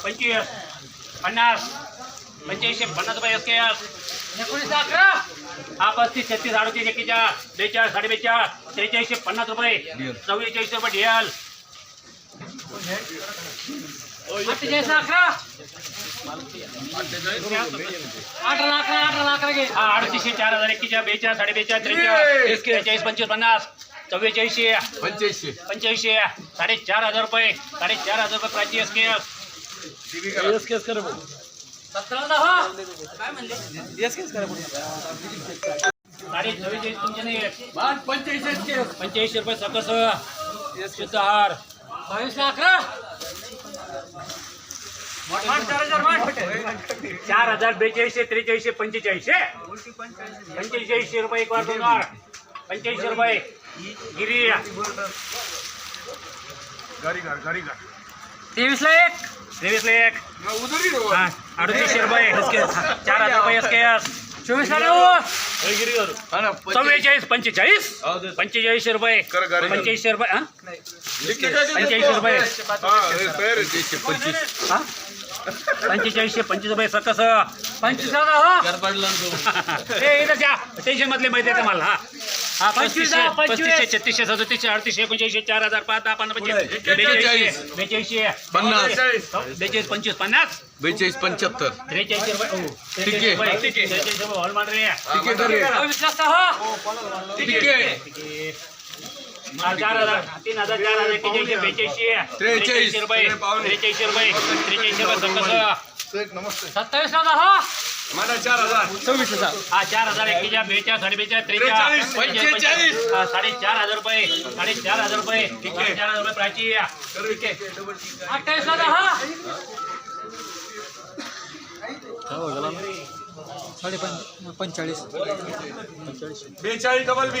पंचवीस पन्नास पंच्याऐंशी पन्नास रुपये एस के एस एकोणीस अकरा हा पस्तीस छत्तीस अडतीस रुपये चव्वेचाळीस रुपये डिएल अठ्ठेचाळीस अकरा अठरा अकरा अठरा अकरा घे हा चार हज़ार एक्केचाळीस बेचाळीस साडे बेचाळीस त्रेचाळीस त्रेचाळीस पंचवीस पन्नास चव्वेचाळीसशे पंच्याऐंशी. पंच्याऐंशी. साडेचार हज़ार रुपये. साडेचार हज़ार रुपये प्राची एस के एस. साडे चव्वेचाळीस तुमचे नाही पंच्याऐंशी पंच्याऐंशी रुपये सकस शुद्ध हार अकरा. चार हज़ार बेचाळीसशे त्रेचाळीसशे पंचेचाळीसशे. पंचेचाळीसशे. रुपये एक वार दोन वार. पंच्याऐंशी रुपये. गिरी गाडी गाड गाडी गाड तेवीसला एक. तेवीसला एक. हा, अडतीसशे रुपये चार हजार रुपये एस के एस चोवीसला नऊ. चव्वेचाळीस पंचेचाळीस. पंचेचाळीसशे रुपये. पंच्याऐंशी रुपये हा? पंच्याऐंशी रुपये. हा? पंचेचाळीसशे पंचवीस. रुपये सकस. पंचवीस हे? इथं त्या टेन्शन मधले माहिती आहे मला हा? हा पस्तीसशे पस्तीसशे छत्तीसशे सदतीसशे अडतीसशे एकोणचाळीसशे चार हजार पाच दहा पंधरा पंचवीस बेचाळीसशे बेचाळीसशे पन्नास. बेचाळीस पंचवीस पन्नास? बेचाळीस पंच्याहत्तर. त्रेचाळीसशे रुपये ठीक आहे. त्रेचाळीस रुपये त्रेचाळीस रुपये हॉल मान रे. ठीक आहे तर रे. ठीक आहे. हा, चार हजार तीन हजार चार हजार एक्केचाळीसशे बेचाळीसशे. त्रेचाळीस. रुपये त्रेचाळीसशे रुपये त्रेचाळीसशे रुपये नमस्ते सत्तावीस दहा मला चार हजार. चार हजार एकशेच्या बेचाळीस साडेबेचाळीस त्रेचाळीस पंचेचाळीस. साडेचार हजार रुपये साडेचार चार हजार रुपये प्राची अठ्ठावीस हजार हा. साडे पं पंचेचाळीस. बेचाळीस डबल बी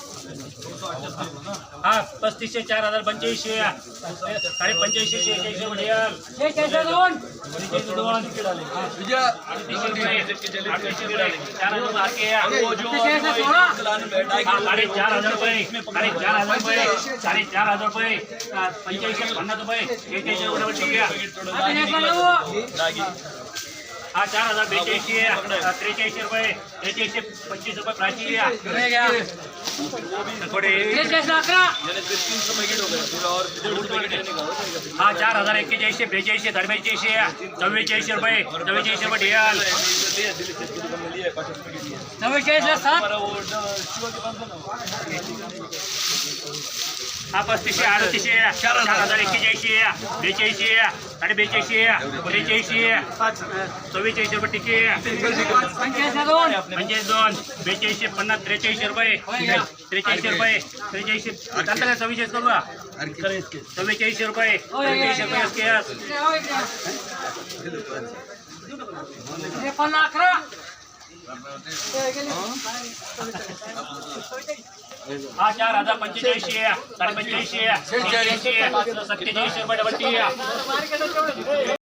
हा पस्तीसशे चार हजार पंच्याऐंशी साडे पंच्याऐंशी शेहेचाळीसशे मिळेल शेहेचाळीस दोन शेहेचाळीस दोन हा. तुझ्या अडतीसशे रुपये. अडतीसशे रुपये. चार हजार बाकी आहे. हा, साडेचार हजार रुपये साडेचार हजार रुपये साडेचार हजार रुपये हा, पंच्याऐंशी पन्नास रुपये शेहेचाळीसशे रुपये ठीक आहे हा चार हज़ार बेचाळीसशे हा, त्रेचाळीसशे रुपये त्रेचाळीसशे पंचवीस रुपये प्राची थोडे हा चार हज़ार एक्केचाळीसशे बेचाळीसशे दरबेचाळीसशे चव्वेचाळीसशे रुपये चव्वेचाळीसशे रुपये हा पस्तीसशे अडतीसशे चार हज़ार एक्केचाळीसशे बेचाळीसशे साडे बेचाळीसशे त्रेचाळीसशे चव्वेचाळीसशे रुपये टिके। पंचाळीस दोन पंचाळीस दोन बेचाळीसशे पन्नास त्रेचाळीसशे रुपये त्रेचाळीसशे रुपये त्रेचाळीसशे चालतं का चव्वेचाळीस करू का चव्वेचाळीसशे रुपये चव्वेचाळीसशे रुपये SKS. अकरा हा चार हजार पंचेचाळीसशे साडे पंच्याऐंशी सत्तेचाळीसशे रुपये डबल टी